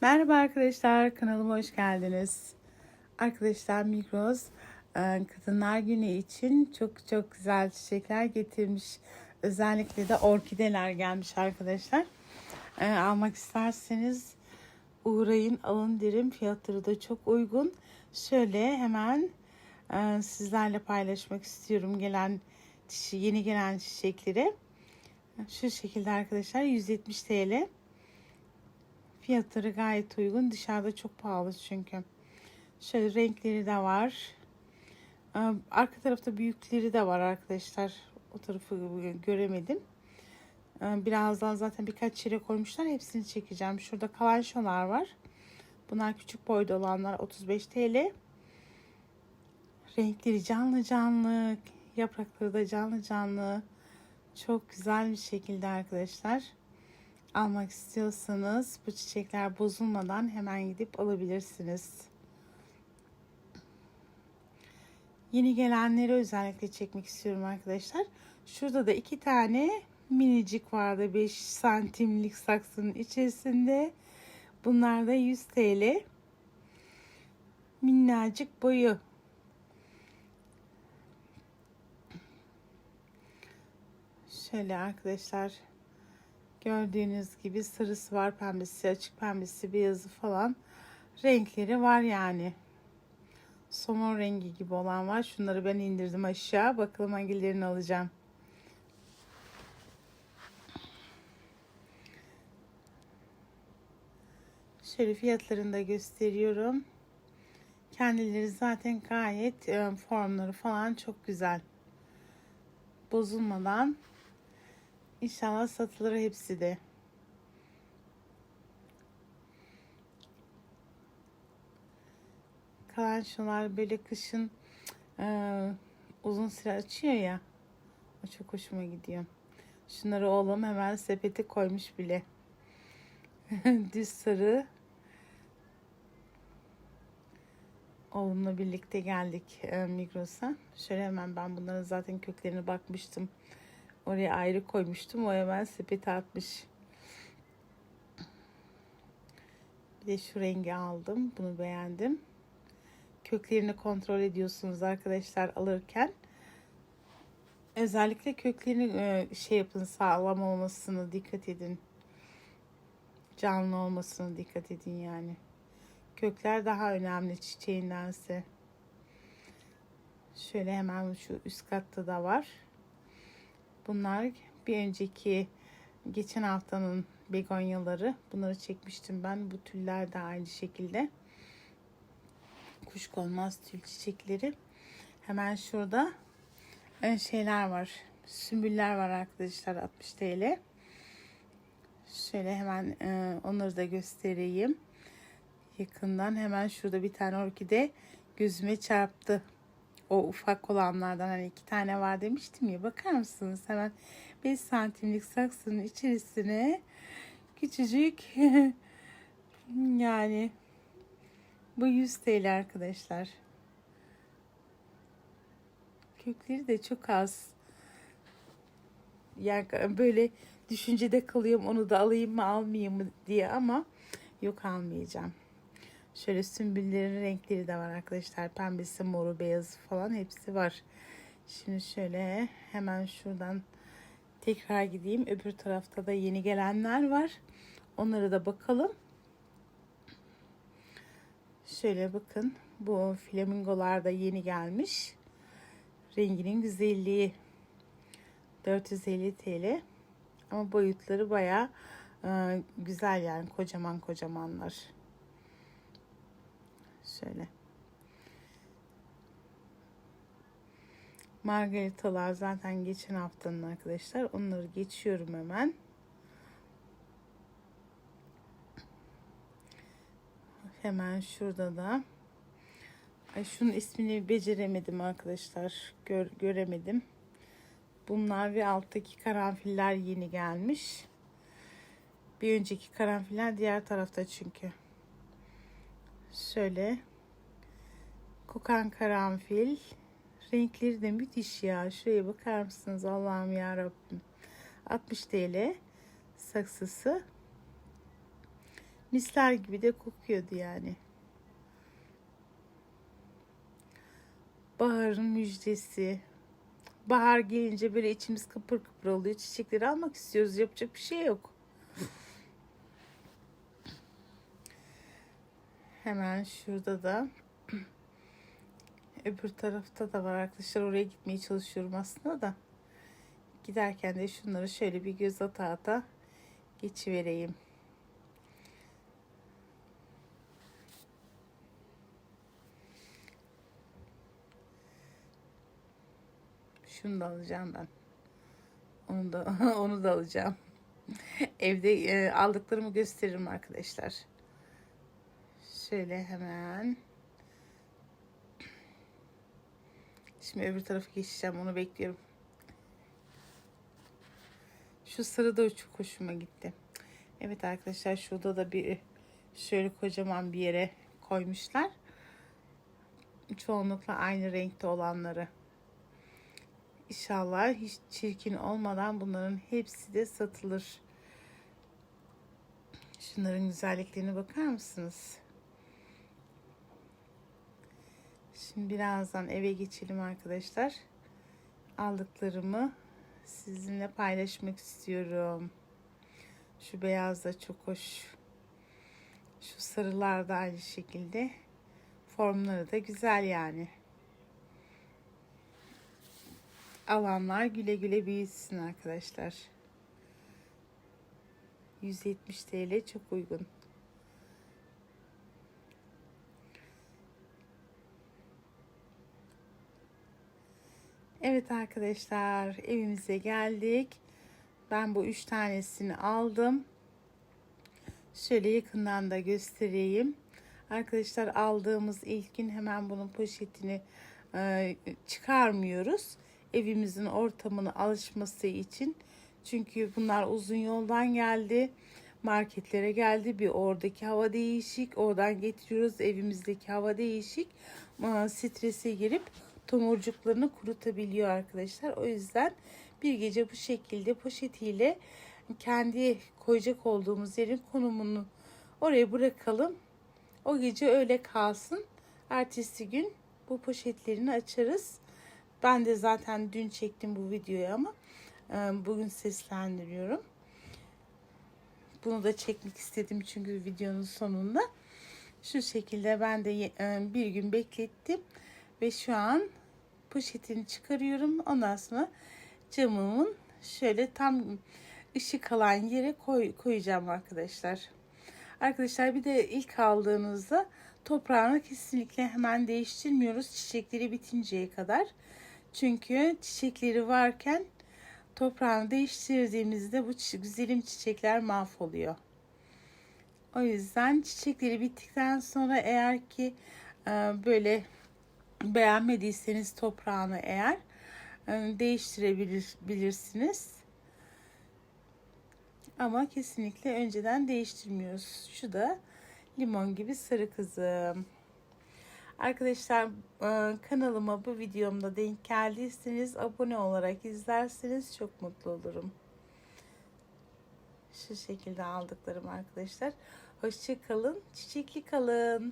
Merhaba arkadaşlar, kanalıma hoş geldiniz. Arkadaşlar Migros e, Kadınlar Günü için çok çok güzel çiçekler getirmiş. Özellikle de orkideler gelmiş arkadaşlar. E, Almak isterseniz uğrayın, alın derim. Fiyatları da çok uygun. Şöyle hemen e, sizlerle paylaşmak istiyorum gelen yeni gelen çiçekleri. Şu şekilde arkadaşlar 170 TL. Fiyatları gayet uygun. Dışarıda çok pahalı çünkü. Şöyle renkleri de var. Ee, Arka tarafta büyükleri de var arkadaşlar. O tarafı göremedim. Ee, Birazdan zaten birkaç çile koymuşlar. Hepsini çekeceğim. Şurada kalanşolar var. Bunlar küçük boyda olanlar 35 TL. Renkleri canlı canlı. Yaprakları da canlı canlı. Çok güzel bir şekilde arkadaşlar almak istiyorsanız bu çiçekler bozulmadan hemen gidip alabilirsiniz. Yeni gelenleri özellikle çekmek istiyorum arkadaşlar. Şurada da iki tane minicik vardı 5 santimlik saksının içerisinde. Bunlar da 100 TL. Minnacık boyu. Şöyle arkadaşlar Gördüğünüz gibi sarısı var, pembesi, açık pembesi, beyazı falan renkleri var yani. Somon rengi gibi olan var. Şunları ben indirdim aşağı. Bakalım hangilerini alacağım. Şöyle fiyatlarını da gösteriyorum. Kendileri zaten gayet e, formları falan çok güzel. Bozulmadan İnşallah satılır hepsi de. Kalan şunlar böyle kışın e, uzun süre açıyor ya. O çok hoşuma gidiyor. Şunları oğlum hemen sepete koymuş bile. Düz sarı. Oğlumla birlikte geldik e, Migros'a. Şöyle hemen ben bunların zaten köklerine bakmıştım. Oraya ayrı koymuştum. O hemen sepete atmış. Bir de şu rengi aldım. Bunu beğendim. Köklerini kontrol ediyorsunuz arkadaşlar alırken. Özellikle köklerini e, şey yapın sağlam olmasını dikkat edin. Canlı olmasını dikkat edin yani. Kökler daha önemli çiçeğindense. Şöyle hemen şu üst katta da var. Bunlar bir önceki geçen haftanın begonyaları. Bunları çekmiştim ben. Bu tüller de aynı şekilde. Kuşkonmaz tül çiçekleri. Hemen şurada şeyler var. Sümbüller var arkadaşlar 60 TL. Şöyle hemen e, onları da göstereyim. Yakından hemen şurada bir tane orkide gözüme çarptı o ufak olanlardan hani iki tane var demiştim ya bakar mısınız? Hemen 5 santimlik saksının içerisine küçücük yani bu 100 TL arkadaşlar. Kökleri de çok az. Yani böyle düşüncede kalıyorum onu da alayım mı almayayım mı diye ama yok almayacağım Şöyle sümbüllerin renkleri de var arkadaşlar. Pembesi, moru, beyazı falan hepsi var. Şimdi şöyle hemen şuradan tekrar gideyim. Öbür tarafta da yeni gelenler var. Onlara da bakalım. Şöyle bakın. Bu flamingolar da yeni gelmiş. Renginin güzelliği 450 TL. Ama boyutları baya e, güzel yani kocaman kocamanlar. Şöyle. Margaritalar zaten geçen haftanın arkadaşlar. Onları geçiyorum hemen. Hemen şurada da. Ay şunun ismini beceremedim arkadaşlar. Gör, göremedim. Bunlar ve alttaki karanfiller yeni gelmiş. Bir önceki karanfiller diğer tarafta çünkü. Şöyle kokan karanfil. Renkleri de müthiş ya. Şuraya bakar mısınız? Allah'ım ya Rabbim. 60 TL saksısı. Misler gibi de kokuyordu yani. Baharın müjdesi. Bahar gelince böyle içimiz kıpır kıpır oluyor. Çiçekleri almak istiyoruz. Yapacak bir şey yok. Hemen şurada da öbür tarafta da var arkadaşlar. Oraya gitmeye çalışıyorum aslında da. Giderken de şunları şöyle bir göz ata ata geçivereyim. Şunu da alacağım ben. Onu da onu da alacağım. Evde e, aldıklarımı gösteririm arkadaşlar. Şöyle hemen. Şimdi öbür tarafa geçeceğim. Onu bekliyorum. Şu sarı da çok hoşuma gitti. Evet arkadaşlar şurada da bir şöyle kocaman bir yere koymuşlar. Çoğunlukla aynı renkte olanları. İnşallah hiç çirkin olmadan bunların hepsi de satılır. Şunların güzelliklerine bakar mısınız? Şimdi birazdan eve geçelim arkadaşlar. Aldıklarımı sizinle paylaşmak istiyorum. Şu beyaz da çok hoş. Şu sarılar da aynı şekilde. Formları da güzel yani. Alanlar güle güle büyüsün arkadaşlar. 170 TL çok uygun. Evet arkadaşlar evimize geldik. Ben bu üç tanesini aldım. Şöyle yakından da göstereyim. Arkadaşlar aldığımız ilk gün hemen bunun poşetini e, çıkarmıyoruz. Evimizin ortamına alışması için. Çünkü bunlar uzun yoldan geldi. Marketlere geldi. Bir oradaki hava değişik. Oradan getiriyoruz. Evimizdeki hava değişik. E, strese girip tomurcuklarını kurutabiliyor arkadaşlar. O yüzden bir gece bu şekilde poşetiyle kendi koyacak olduğumuz yerin konumunu oraya bırakalım. O gece öyle kalsın. Ertesi gün bu poşetlerini açarız. Ben de zaten dün çektim bu videoyu ama e, bugün seslendiriyorum. Bunu da çekmek istedim çünkü videonun sonunda. Şu şekilde ben de e, bir gün beklettim. Ve şu an poşetini çıkarıyorum. Ondan sonra camımın şöyle tam ışık alan yere koy, koyacağım arkadaşlar. Arkadaşlar bir de ilk aldığınızda toprağını kesinlikle hemen değiştirmiyoruz. Çiçekleri bitinceye kadar. Çünkü çiçekleri varken toprağını değiştirdiğimizde bu güzelim çiçekler mahvoluyor. O yüzden çiçekleri bittikten sonra eğer ki böyle beğenmediyseniz toprağını eğer e, değiştirebilirsiniz. Ama kesinlikle önceden değiştirmiyoruz. Şu da limon gibi sarı kızım. Arkadaşlar e, kanalıma bu videomda denk geldiyseniz abone olarak izlerseniz çok mutlu olurum. Şu şekilde aldıklarım arkadaşlar. Hoşça kalın, çiçekli kalın.